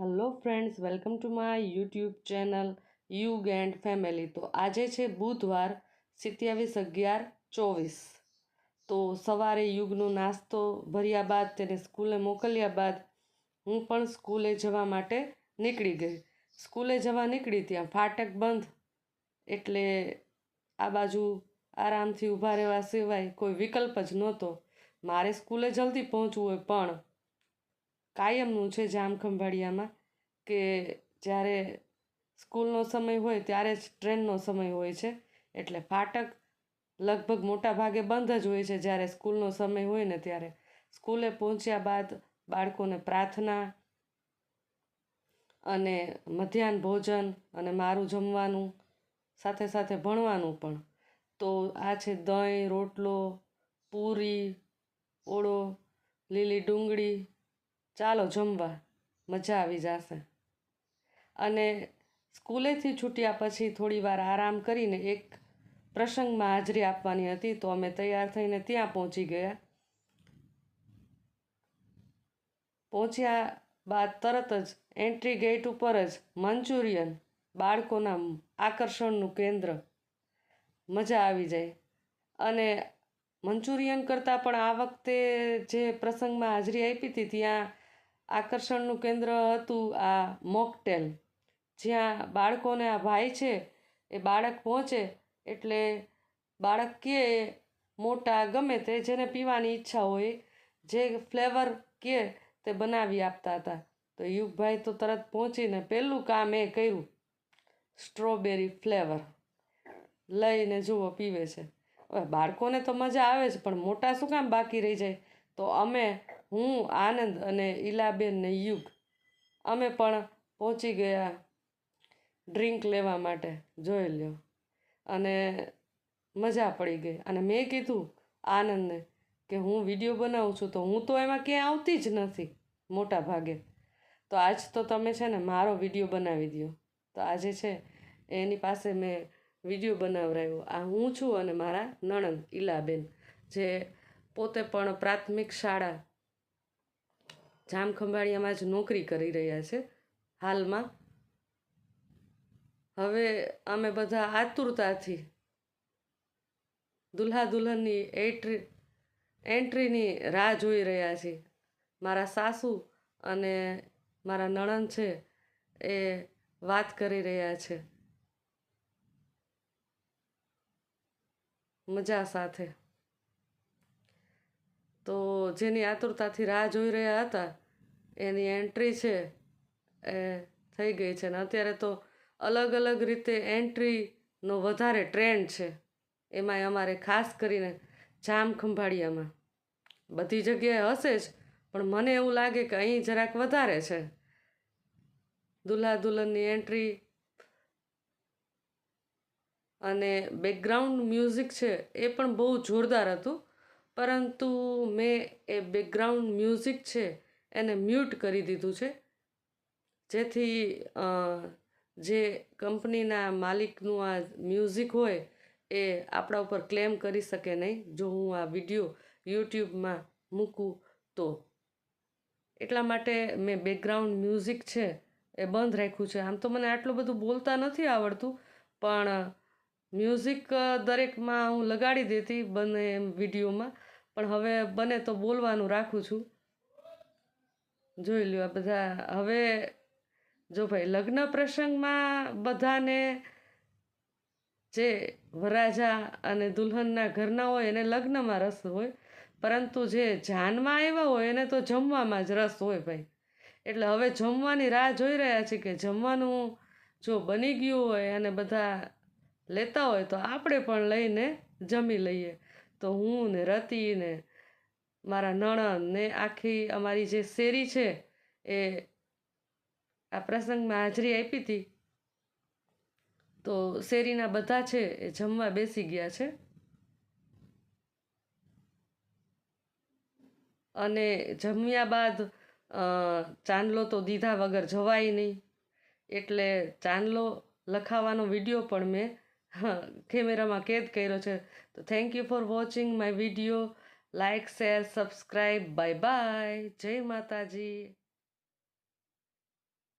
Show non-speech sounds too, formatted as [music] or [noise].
Hello friends welcome to my YouTube channel Yug and family તો આજે છે બુધવાર, સિત્યાવીસ અગિયાર ચોવીસ. તો સવારે યુગનો નાસ્તો ભર્યા બાદ, તેને સ્કૂલે મોકલ્યા બાદ, હું પણ સ્કૂલે જવા માટે નીકળી ગઈ. સ્કૂલે જવા નીકળી ત્યાં ફાટક બંધ, એટલે આ બાજુ આરામથી ઊભા રહેવા સિવાય કોઈ વિકલ્પ જ નહોતો. મારે સ્કૂલે જલ્દી પહોંચવું હોય પણ કાયમનું છે જામ ખંભાળિયામાં, કે જ્યારે સ્કૂલનો સમય હોય ત્યારે જ ટ્રેનનો સમય હોય છે. એટલે ફાટક લગભગ મોટા ભાગે બંધ જ હોય છે જ્યારે સ્કૂલનો સમય હોય ને ત્યારે. સ્કૂલે પહોંચ્યા બાદ બાળકોને પ્રાર્થના અને મધ્યાહન ભોજન અને મારું જમવાનું સાથે સાથે ભણવાનું પણ. તો આ છે દહીં, રોટલો, પૂરી, ઓળો, લીલી ડુંગળી ચાલો જમવા. મજા આવી જશે. અને સ્કૂલેથી છૂટ્યા પછી થોડી વાર આરામ કરીને એક પ્રસંગમાં હાજરી આપવાની હતી તો અમે તૈયાર થઈને ત્યાં પહોંચી ગયા. પહોંચ્યા બાદ તરત જ એન્ટ્રી ગેટ ઉપર જ મંચુરિયન બાળકોના આકર્ષણનું કેન્દ્ર. મજા આવી જાય. અને મંચુરિયન કરતાં પણ આ વખતે જે પ્રસંગમાં હાજરી આપી હતી ત્યાં આકર્ષણનું કેન્દ્ર હતું આ મોકટેલ. જ્યાં બાળકોને આ ભાઈ છે, એ બાળક પહોંચે એટલે બાળક કહે મોટા ગમે તે જેને પીવાની ઈચ્છા હોય, જે ફ્લેવર કહે તે બનાવી આપતા હતા. તો યુગભાઈ તો તરત પહોંચીને પહેલું કામ એ કર્યું, સ્ટ્રોબેરી ફ્લેવર. લઈને જુઓ, પીવે છે. હવે બાળકોને તો મજા આવે છે પણ મોટા શું કામ બાકી રહી જાય? તો અમે હું, આનંદ અને ઈલાબેન યુગ. અમે પણ પહોંચી ગયા ડ્રિંક લેવા માટે, જોઈ લ્યો. અને મજા પડી ગઈ. અને મેં કીધું આનંદને કે હું વીડિયો બનાવું છું, તો હું તો એમાં ક્યાંય આવતી જ નથી, મોટા ભાગે. તો આજ તો તમે છે ને મારો વીડિયો બનાવી દો તો આજે છે એની પાસે મેં વીડિયો બનાવરાયો. આ હું છું અને મારા નણંદ ઈલાબેન, જે પોતે પણ પ્રાથમિક શાળા જામખંભાળિયામાં જ નોકરી કરી રહ્યા છે હાલમાં. હવે અમે બધા આતુરતાથી દુલ્હા દુલ્હનની એન્ટ્રી, એન્ટ્રીની રાહ જોઈ રહ્યા છીએ. મારા સાસુ અને મારા નણંદ છે એ વાત કરી રહ્યા છે. મજા સાથે. તો જેની આતુરતાથી રાહ જોઈ રહ્યા હતા, એની એન્ટ્રી છે એ થઈ ગઈ છે. ને અત્યારે તો અલગ અલગ રીતે એન્ટ્રીનો વધારે ટ્રેન્ડ છે. એમાંય અમારે ખાસ કરીને જામ ખંભાળિયામાં. બધી જગ્યાએ હશે જ, પણ મને એવું લાગે કે અહીં જરાક વધારે છે. દુલ્હા દુલ્હનની એન્ટ્રી અને બેકગ્રાઉન્ડ મ્યુઝિક છે એ પણ બહુ જોરદાર હતું. પરંતુ મેં એ બેકગ્રાઉન્ડ મ્યુઝિક છે એને મ્યુટ કરી દીધું છે. જેથી જે કંપનીના માલિકનું આ મ્યુઝિક હોય એ આપણા ઉપર ક્લેમ કરી શકે નહીં. જો હું આ વીડિયો યુટ્યુબમાં મૂકું તો. એટલા માટે મેં બેકગ્રાઉન્ડ મ્યુઝિક છે એ બંધ રાખ્યું છે. આમ તો મને આટલું બધું બોલતા નથી આવડતું, પણ મ્યુઝિક દરેકમાં હું લગાડી દેતી બંને વિડીયોમાં પણ હવે બને તો બોલવાનું રાખું છું. જોઈ લ્યો આ બધા. હવે જો ભાઈ, લગ્ન પ્રસંગમાં બધાને જે વરાજા અને દુલ્હનના ઘરના હોય એને લગ્નમાં રસ હોય, પરંતુ જે જાનમાં આવ્યા હોય એને તો જમવામાં જ રસ હોય ભાઈ. એટલે હવે જમવાની રાહ જોઈ રહ્યા છે કે જમવાનું જો બની ગયું હોય અને બધા લેતા હોય તો આપણે પણ લઈને જમી લઈએ. તો હું ને રતી ને મારા નણંદ ને આખી અમારી જે શેરી છે એ આ પ્રસંગમાં હાજરી આપી હતી. તો શેરીના બધા છે એ જમવા બેસી ગયા છે. અને જમ્યા બાદ ચાંદલો તો દીધા વગર જવાય નહીં. એટલે ચાંદલો લખાવાનો વીડિયો પણ મેં [laughs] કેમેરામાં કેદ કર્યો છે. તો thank you for watching my video like share subscribe bye bye જય માતાજી.